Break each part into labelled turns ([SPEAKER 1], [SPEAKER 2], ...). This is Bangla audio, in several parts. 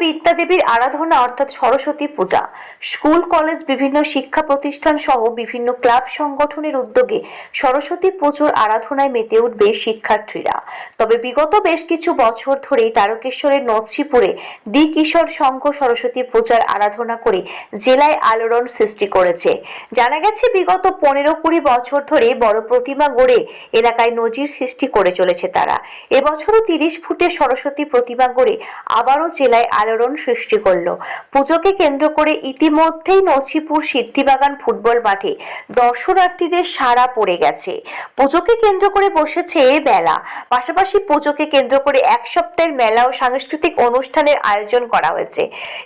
[SPEAKER 1] বিদ্যাদেবীর আরাধনা অর্থাৎ সরস্বতী পূজা। স্কুল, কলেজ, বিভিন্ন শিক্ষা প্রতিষ্ঠান সহ বিভিন্ন ক্লাব সংগঠনের উদ্যোগে সরস্বতী পুজোর আরাধনায় মেতে উঠবে শিক্ষার্থীরা। তবে বিগত বেশ কিছু বছর ধরেই তারকেশ্বরের নছিপুরে দ্বি কিশোর সংঘ সরস্বতী পূজার আরাধনা করে জেলায় আলোড়ন সৃষ্টি করেছে। জানা গেছে, বিগত পনেরো কুড়ি বছর ধরে বড় প্রতিমা গড়ে এলাকায় নজির সৃষ্টি করে চলেছে তারা। এবছরও তিরিশ ফুটে সরস্বতী প্রতিমা গড়ে আবারও জেলায় আলোড়ন সৃষ্টি করল। পুজোকে কেন্দ্র করে ইতিমধ্যেই নছিপুর সিদ্ধিবাগান ফুটবল মাঠে দর্শনার্থীদের সাড়া পড়ে গেছে। পুজোকে কেন্দ্র করে বসেছে মেলা। পাশাপাশি পুজোকে কেন্দ্র করে এক সপ্তাহের মেলা ও সাংস্কৃতিক অনুষ্ঠানের আয়োজন করা হয়েছে।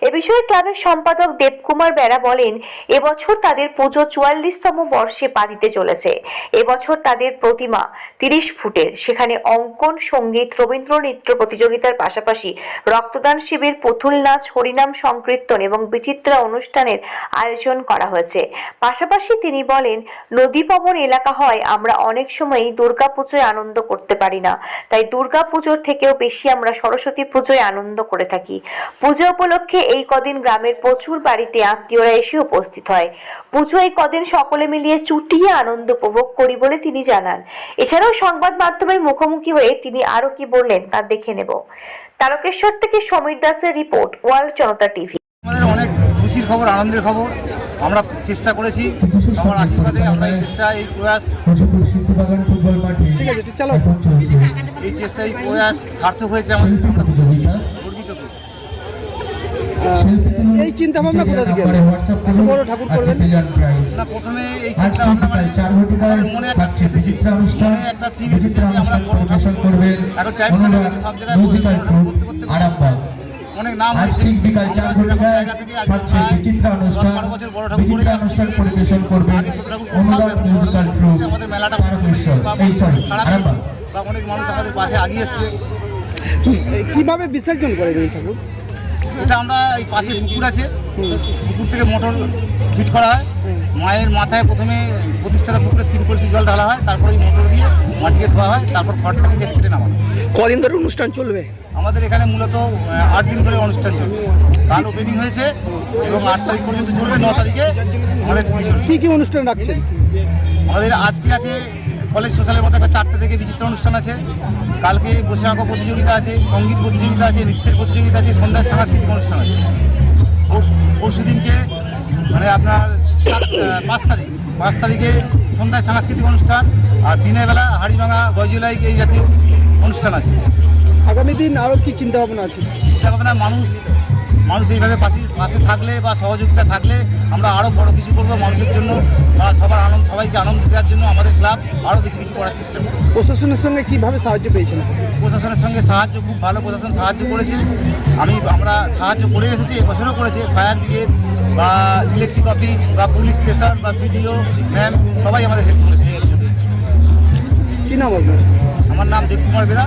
[SPEAKER 1] এ বিষয়ে ক্লাবের সম্পাদক দেবকুমার বেড়া বলেন, এবছর তাদের পুজো চুয়াল্লিশতম বর্ষে পা দিতে চলেছে। এবছর তাদের প্রতিমা তিরিশ ফুটের। সেখানে অঙ্কন, সংগীত রবীন্দ্র নৃত্য প্রতিযোগিতার পাশাপাশি রক্তদান শিবির পুতুল নাচ, হরিনাম সংকীর্তন এবং বিচিত্রা অনুষ্ঠানের আয়োজন করা হয়েছে। পাশাপাশি তিনি বলেন, নদী পবন এলাকা হয়, আমরা অনেক সময়ই দুর্গা পুজোয় আনন্দ করতে পারি না। তাই দুর্গা পুজোর থেকেও বেশি আমরা সরস্বতী পুজোয় আনন্দ করে থাকি। পুজো উপলক্ষে এই কদিন গ্রামের প্রচুর বাড়িতে আত্মীয়রা এসে উপস্থিত হয়। পুজো এই কদিন সকলে মিলিয়ে চুটিয়ে আনন্দ উপভোগ করি বলে তিনি জানান। এছাড়াও সংবাদ মাধ্যমের মুখোমুখি হয়ে তিনি আরও কি বললেন তা দেখে নেব। তারকেশ্বর থেকে সমীর দাসের রিপোর্ট ওয়ার্ল্ড জনতা টিভি।
[SPEAKER 2] আমাদের অনেক খুশির খবর আনন্দের খবর। আমরা চেষ্টা করেছি সবার আশীর্বাদে আমরা এই চেষ্টা এই প্রয়াস।
[SPEAKER 3] ঠিক আছে চলো।
[SPEAKER 2] এই চেষ্টা এই প্রয়াস সার্থক হয়েছে আমাদের। আমরা খুব খুশি গর্বিত খুব
[SPEAKER 3] আহ, এই চিন্তা ভাবনা কোথা থেকে? এত বড় ঠাকুর করবেন?
[SPEAKER 2] না প্রথমে এই চিন্তা ভাবনা মানে আমাদের মনে একটা এসেছে মনে একটা থিম এসেছে যে আমরা বড় ঠাকুর করব। এখন হয়ে সব জায়গায় বড় ঠাকুর করতে করতে অনেক নাম হয়েছে। সেরকম জায়গা থেকে প্রায় দশ বারো বছর বড় ঠাকুর করে আগে ছোট ঠাকুর করতাম এখন বড় ঠাকুর করতে করতে আমাদের মেলাটা চলেছে বা পেয়েছে বা অনেক মানুষ আমাদের পাশে আগিয়ে এসছে।
[SPEAKER 3] এই কীভাবে বিসর্জন করে ঠাকুর?
[SPEAKER 2] এটা আমরা এই পাশে পুকুর আছে। পুকুর থেকে মোটর ফিট করা হয়। মায়ের মাথায় প্রথমে প্রতিষ্ঠাতা পুকুরে তিন কলসি জল ঢালা হয় তারপরে ওই মোটর দিয়ে মাটিকে ধোয়া হয় তারপর খড়টাকে কেটে কেটে নামানো।
[SPEAKER 3] কদিন ধরে অনুষ্ঠান চলবে?
[SPEAKER 2] আমাদের এখানে মূলত আট দিন ধরে অনুষ্ঠান চলবে। কাল ওপেনিং হয়েছে এবং আট তারিখ পর্যন্ত চলবে ন তারিখে আমাদের।
[SPEAKER 3] কি কি অনুষ্ঠান রাখছে
[SPEAKER 2] আমাদের আজকে আছে কলেজ সোশ্যালের মধ্যে একটা চারটে থেকে বিচিত্র অনুষ্ঠান আছে। কালকে বসে আঁকো প্রতিযোগিতা আছে সংগীত প্রতিযোগিতা আছে নৃত্যের প্রতিযোগিতা আছে সন্ধ্যায় সাংস্কৃতিক অনুষ্ঠান আছে। পরশু দিনকে মানে আপনার পাঁচ তারিখ পাঁচ তারিখে সন্ধ্যায় সাংস্কৃতিক অনুষ্ঠান আর দিনের বেলা হাড়িভাঙা গজলাইক এই জাতীয় অনুষ্ঠান আছে।
[SPEAKER 3] আগামী দিন আরও কী চিন্তা ভাবনা আছে?
[SPEAKER 2] চিন্তা ভাবনা মানুষ মানুষ এইভাবে পাশে পাশে থাকলে বা সহযোগিতা থাকলে আমরা আরও বড় কিছু করব মানুষের জন্য বা সবার আনন্দ সবাইকে আনন্দ দেওয়ার জন্য আমাদের ক্লাব আরও বেশি কিছু করার চেষ্টা করবে।
[SPEAKER 3] প্রশাসনের সঙ্গে কীভাবে সাহায্য পেয়েছেন?
[SPEAKER 2] প্রশাসনের সঙ্গে সাহায্য খুব ভালো প্রশাসন সাহায্য করেছে। আমি আমরা সাহায্য করে এসেছি এবছরও করেছে। ফায়ার ব্রিগেড বা ইলেকট্রিক অফিস বা পুলিশ স্টেশন বা বিডিও ম্যাম সবাই আমাদের হেল্প করেছে।
[SPEAKER 3] কি নাম আপনার?
[SPEAKER 2] আমার নাম দেবকুমার বেরা।